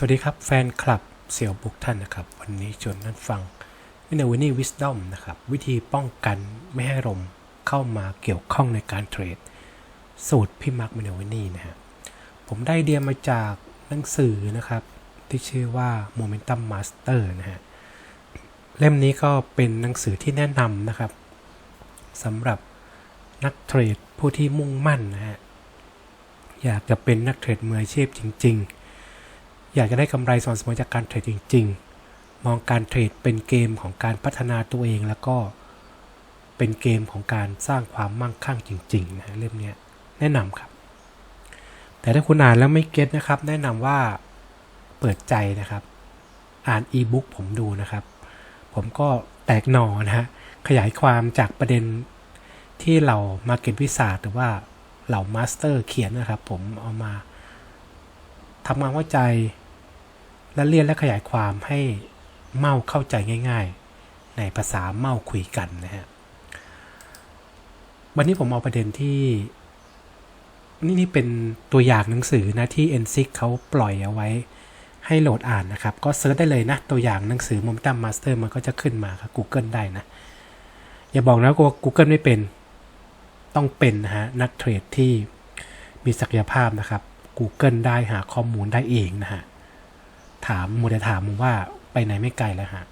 สวัสดีครับ แฟนคลับเสี่ยวบุกท่านนะครับ วันนี้ชวนท่านฟังวินาวินี่วิสดอมนะครับ วิธีป้องกันไม่ให้ลมเข้ามาเกี่ยวข้องในการเทรด สูตรพี่มาร์คมินาวินี่นะฮะผมได้เดียมาจากหนังสือนะครับ ที่ชื่อว่า Momentum Master นะฮะเล่มนี้ก็เป็นหนังสือที่แนะนำนะครับสำหรับนักเทรดผู้ที่มุ่งมั่นนะฮะอยากจะเป็นนักเทรดมืออาชีพจริง ๆ อยากจะได้กำไรสม่ำเสมอจากการเทรดจริง ๆ มองการเทรดเป็นเกมของการพัฒนาตัวเองแล้วก็เป็นเกมของการสร้างความมั่งคั่งจริงๆนะเล่มนี้แนะนำครับ แต่ถ้าคุณอ่านแล้วไม่เก็ตนะครับ แนะนำว่าเปิดใจนะครับ อ่านอีบุ๊กผมดูนะครับ ผมก็แตกหนอนะฮะขยายความจากประเด็นที่เรามาเก็ตวิสาหรือว่าเหล่ามาสเตอร์เขียนนะครับ ผมเอามา ทำความเข้าใจ และเรียนและขยายความให้เมาเข้าใจง่าย ๆ ในภาษาเมาคุยกันนะฮะวันนี้ผมเอาประเด็นที่นี่นี่เป็นตัวอย่างหนังสือนะที่ n s i c เขาปล่อยเอาไว้ให้โหลดอ่านนะครับ ก็เซิร์ชได้เลยนะ ตัวอย่างหนังสือ Momentum Master มันก็จะขึ้นมาครับ Google ได้นะ อย่าบอกนะว่า Google ไม่เป็นต้องเป็นนะฮะนักเทรดที่มีศักยภาพนะครับ Google ได้หาข้อมูลได้เองนะฮะ ถามมูจะถามมึงว่าไปไหนไม่ไกลแล้วฮะ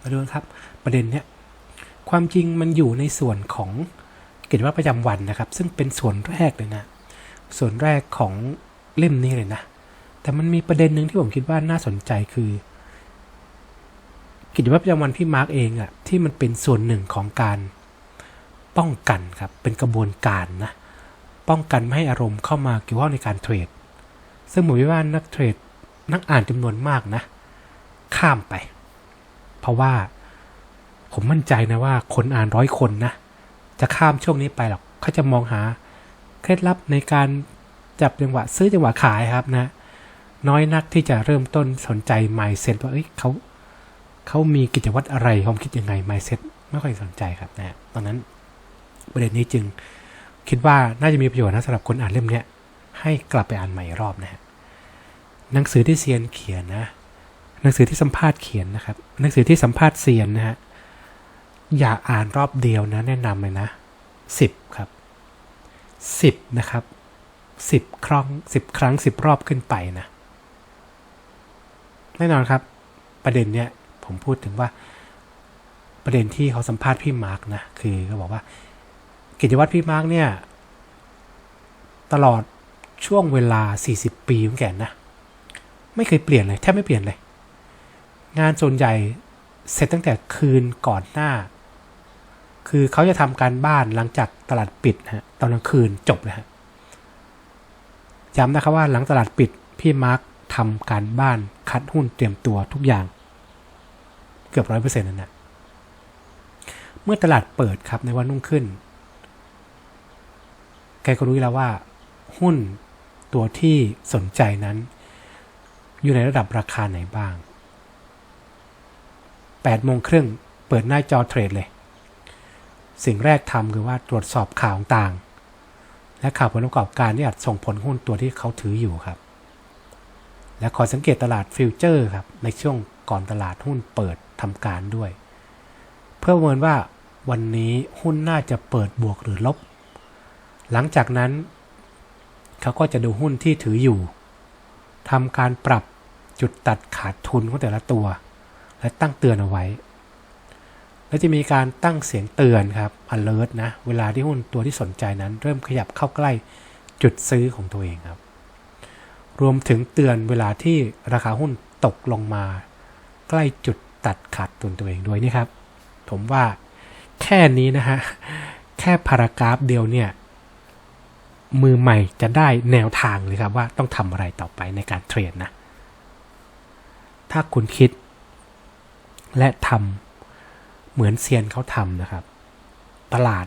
มาดูครับ ประเด็นเนี้ยความจริงมันอยู่ในส่วนของกิจวัตรประจำวันนะครับ ซึ่งเป็นส่วนแรกเลยนะ ส่วนแรกของเล่มนี้เลยนะ แต่มันมีประเด็นหนึ่งที่ผมคิดว่าน่าสนใจคือ กิจวัตรประจำวันพี่มาร์กเองอะที่มันเป็นส่วนหนึ่งของการป้องกันครับ เป็นกระบวนการนะ ป้องกันไม่ให้อารมณ์เข้ามาเกี่ยวข้องในการเทรด ซึ่งผมคิว่านักเทรดนักอ่านจำนวนมากนะ ข้ามไป เพราะว่าผมมั่นใจนะว่าคนอ่านร้อยคนนะ จะข้ามช่วงนี้ไปหรอกเขาจะมองหาเคล็ดลับในการจับจังหวะซื้อจังหวะขายครับนะ น้อยนักที่จะเริ่มต้นสนใจ mindset ว่าเอ้ยเขาเขามีกิจวัตรอะไรความคิดยังไง mindset ไม่ค่อยสนใจครับนะตอนนั้นประเด็นนี้จึง คิดว่าน่าจะมีประโยชน์นะสำหรับคนอ่านเล่มเนี้ยให้กลับไปอ่านใหม่รอบนะฮะหนังสือที่เซียนเขียนนะหนังสือที่สัมภาษณ์เขียนนะครับ หนังสือที่สัมภาษณ์เซียนนะฮะอย่าอ่านรอบเดียวนะ แนะนำเลยนะสิบครับสิบนะครับสิบครั้งสิบครั้งสิบรอบขึ้นไปนะแน่นอนครับ ประเด็นเนี้ยผมพูดถึงว่าประเด็นที่เขาสัมภาษณ์พี่มาร์กนะคือเขาบอกว่า กิจวัตรพี่มาร์กเนี่ย ตลอดช่วงเวลา 40 ปีของแกนะ ไม่เคยเปลี่ยนเลย แทบไม่เปลี่ยนเลย งานส่วนใหญ่เสร็จตั้งแต่คืนก่อนหน้า คือเขาจะทำการบ้านหลังจากตลาดปิดฮะตอนกลางคืนจบเลยฮะย้ำนะครับว่าหลังตลาดปิดพี่มาร์คทำการบ้านคัดหุ้นเตรียมตัวทุกอย่าง เกือบร้อยเปอร์เซ็นต์นั่นนะเมื่อตลาดเปิดครับในวันรุ่งขึ้น แกก็รู้แล้วว่า หุ้นตัวที่สนใจนั้น อยู่ในระดับราคาไหนบ้าง8โมงครึ่งเปิดหน้าจอเทรดเลย สิ่งแรกทำคือว่าตรวจสอบข่าวต่างและข่าวผลประกอบการที่อาจส่งผลหุ้นตัวที่เขาถืออยู่ครับ และขอสังเกตตลาดฟิวเจอร์ครับ ในช่วงก่อนตลาดหุ้นเปิดทำการด้วย เพื่อประเมินว่าวันนี้หุ้นน่าจะเปิดบวกหรือลบ หลังจากนั้นเขาก็จะดูหุ้นที่ถืออยู่ทำการปรับจุดตัดขาดทุนของแต่ละตัว และตั้งเตือนเอาไว้ และจะมีการตั้งเสียงเตือนครับ alert นะ เวลาที่หุ้นตัวที่สนใจนั้น เริ่มขยับเข้าใกล้จุดซื้อของตัวเองครับ รวมถึงเตือนเวลาที่ราคาหุ้นตกลงมา ใกล้จุดตัดขาดทุนตัวเองด้วยนี่ครับ ผมว่าแค่นี้นะฮะ แค่พารากราฟเดียวเนี่ย มือใหม่จะได้แนวทางเลยครับว่าต้องทำอะไรต่อไปในการเทรดนะ ถ้าคุณคิด และทำเหมือนเซียนเขาทำนะครับ ตลาด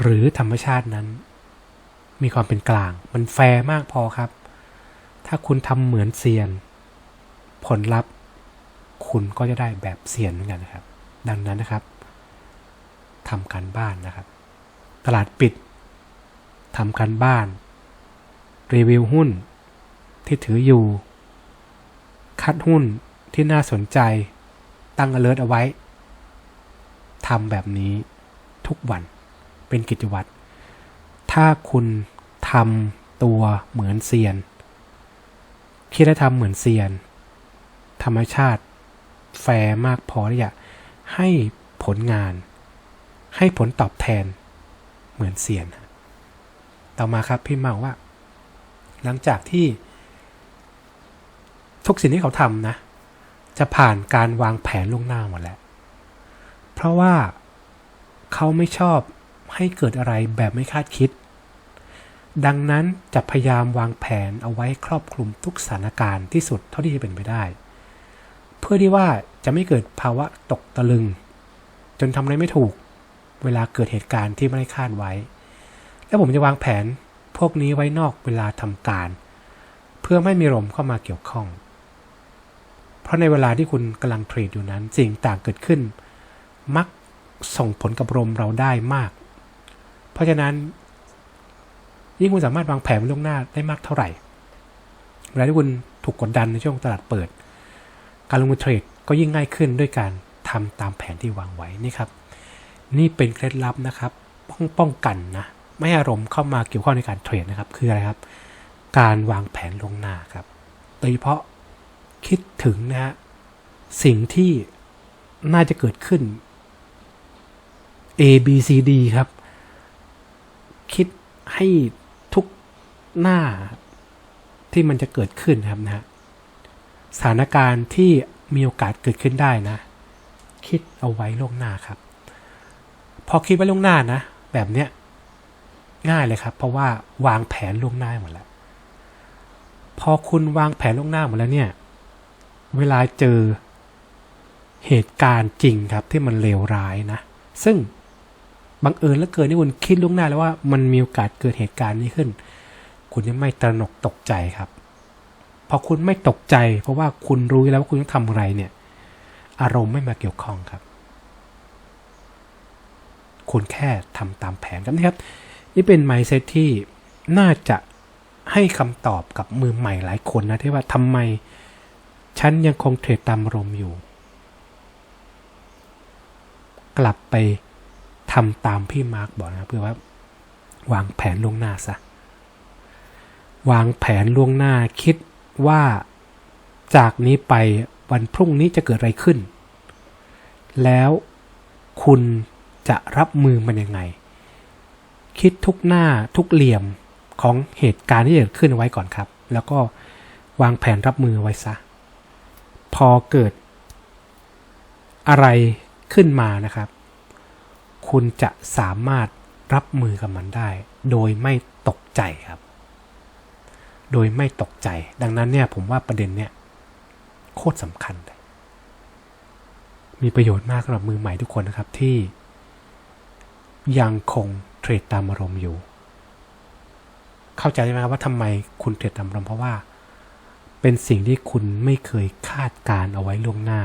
หรือธรรมชาตินั้น มีความเป็นกลาง มันแฟร์มากพอครับ ถ้าคุณทำเหมือนเซียน ผลลัพธ์คุณก็จะได้แบบเซียนเหมือนกันนะครับ ดังนั้นนะครับทำการบ้านนะครับ ตลาดปิด ทำการบ้าน รีวิวหุ้นที่ถืออยู่ คัดหุ้นที่น่าสนใจ ตั้ง alert เอาไว้ทำแบบนี้ทุกวันเป็นกิจวัตร ถ้าคุณทำตัวเหมือนเซียน คิดจะทำเหมือนเซียน ธรรมชาติแฟร์มากพอที่จะให้ผลงาน ให้ผลตอบแทนเหมือนเซียน ต่อมาครับพี่เมาว่า หลังจากที่ ทุกสิ่งที่เขาทำนะ จะผ่านการวางแผนล่วงหน้าหมดแล้ว เพราะว่าเขาไม่ชอบให้เกิดอะไรแบบไม่คาดคิด ดังนั้นจะพยายามวางแผนเอาไว้ครอบคลุมทุกสถานการณ์ที่สุดเท่าที่จะเป็นไปได้ เพื่อที่ว่าจะไม่เกิดภาวะตกตะลึง จนทำอะไรไม่ถูก เวลาเกิดเหตุการณ์ที่ไม่ได้คาดไว้ แล้วผมจะวางแผนพวกนี้ไว้นอกเวลาทำการ เพื่อไม่มีลมเข้ามาเกี่ยวข้อง เพราะในเวลาที่คุณกำลังเทรดอยู่นั้น สิ่งต่างเกิดขึ้น มักส่งผลกับลมเราได้มาก เพราะฉะนั้น ยิ่งคุณสามารถวางแผนไว้ล่วงหน้าได้มากเท่าไหร่เวลาที่คุณถูกกดดันในช่วงตลาดเปิด การลงทุนเทรดก็ยิ่งง่ายขึ้นด้วยการทำตามแผนที่วางไว้นี่ครับ นี่เป็นเคล็ดลับนะครับ ป้องป้องกันนะ ไม่ให้อารมณ์เข้ามาเกี่ยวข้องในการเทรดนะครับ คืออะไรครับ การวางแผนลงหน้าครับ โดยเฉพาะคิดถึงนะฮะสิ่งที่น่าจะเกิดขึ้น A B C D ครับ คิดให้ทุกหน้าที่มันจะเกิดขึ้นครับนะฮะสถานการณ์ที่มีโอกาสเกิดขึ้นได้นะ คิดเอาไว้ล่วงหน้าครับ พอคิดไว้ล่วงหน้านะ แบบเนี้ย ง่ายเลยครับ เพราะว่าวางแผนล่วงหน้าหมดแล้ว พอคุณวางแผนล่วงหน้าหมดแล้วเนี่ย เวลาเจอเหตุการณ์จริงครับที่มันเลวร้ายนะ ซึ่งบังเอิญเหลือเกินที่คุณคิดล่วงหน้าแล้วว่ามันมีโอกาสเกิดเหตุการณ์นี้ขึ้น คุณจะไม่ตระหนกตกใจครับ พอคุณไม่ตกใจ เพราะว่าคุณรู้แล้วว่าคุณต้องทำอะไรเนี่ย อารมณ์ไม่มาเกี่ยวข้องครับ คุณแค่ทำตามแผนครับนะครับ นี่เป็น mindset ที่น่าจะให้คำตอบกับมือใหม่หลายคนนะ ที่ว่าทำไมฉันยังคงเทรดตามอารมณ์อยู่ กลับไปทำตามพี่มาร์กบอกนะเพื่อว่าวางแผนล่วงหน้าซะ วางแผนล่วงหน้าคิดว่าจากนี้ไปวันพรุ่งนี้จะเกิดอะไรขึ้น แล้วคุณจะรับมือมันยังไง คิดทุกหน้าทุกเหลี่ยมของเหตุการณ์ที่เกิดขึ้นไว้ก่อนครับ แล้วก็วางแผนรับมือไว้ซะ พอเกิด อะไรขึ้นมานะครับ คุณจะสามารถรับมือกับมันได้ โดยไม่ตกใจครับ โดยไม่ตกใจ ดังนั้นเนี่ยผมว่าประเด็นเนี่ยโคตรสำคัญเลยมีประโยชน์มากสำหรับมือใหม่ทุกคนนะครับที่ยังคง เทรดตามอารมณ์อยู่ เข้าใจไหมครับว่าทำไมคุณเทรดตามอารมณ์เพราะว่า เป็นสิ่งที่คุณไม่เคยคาดการเอาไว้ล่วงหน้า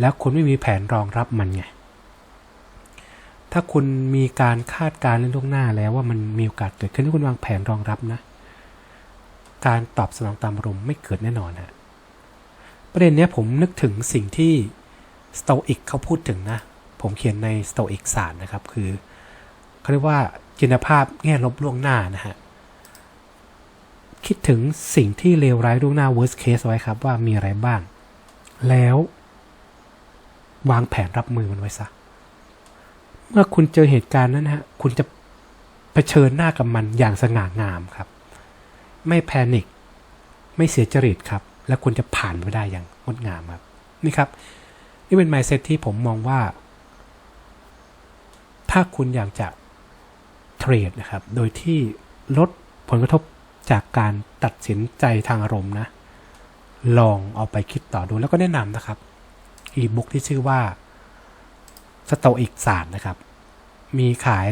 แล้วคุณไม่มีแผนรองรับมันไงถ้าคุณมีการคาดการณ์ล่วงหน้าแล้วว่ามันมีโอกาสเกิดขึ้นที่คุณวางแผนรองรับนะ การตอบสนองตามอารมณ์ไม่เกิดแน่นอนฮะประเด็นนี้ผมนึกถึงสิ่งที่สโตอิกเขาพูดถึงนะ ผมเขียนในสโตอิกศาสตร์นะครับ คือ เขาเรียกว่าจินตภาพแง่ลบล่วงหน้านะฮะ คิดถึงสิ่งที่เลวร้ายล่วงหน้า worst case ไว้ครับว่ามีอะไรบ้าง แล้ววางแผนรับมือมันไว้ซะ เมื่อคุณเจอเหตุการณ์นั้นนะฮะ คุณจะเผชิญหน้ากับมันอย่างสง่างามครับ ไม่แพนิค ไม่เสียจริตครับ และคุณจะผ่านไปได้อย่างงดงามครับ นี่ครับ นี่เป็น mindset ที่ผมมองว่า ถ้าคุณอยากจะ ทรดนะครับ โดยที่ลดผลกระทบจากการตัดสินใจทางอารมณ์นะ ลองเอาไปคิดต่อดูแล้วก็แนะนำนะครับอีบุ๊กที่ชื่อว่าสโตอิกศาสตร์นะครับ มีขาย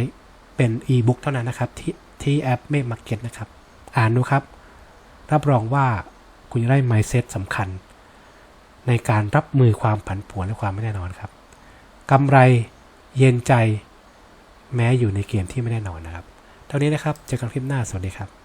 เป็นอีบุ๊กเท่านั้นนะครับ ที่ที่แอปเมกมาร์เก็ตนะครับ อ่านดูครับ รับรองว่าคุณจะได้ mindset สำคัญ ในการรับมือความผันผวนและความไม่แน่นอนครับกำไรเย็นใจ แม้อยู่ในเกมที่ไม่แน่นอนนะครับ เท่านี้นะครับ เจอกันคลิปหน้า สวัสดีครับ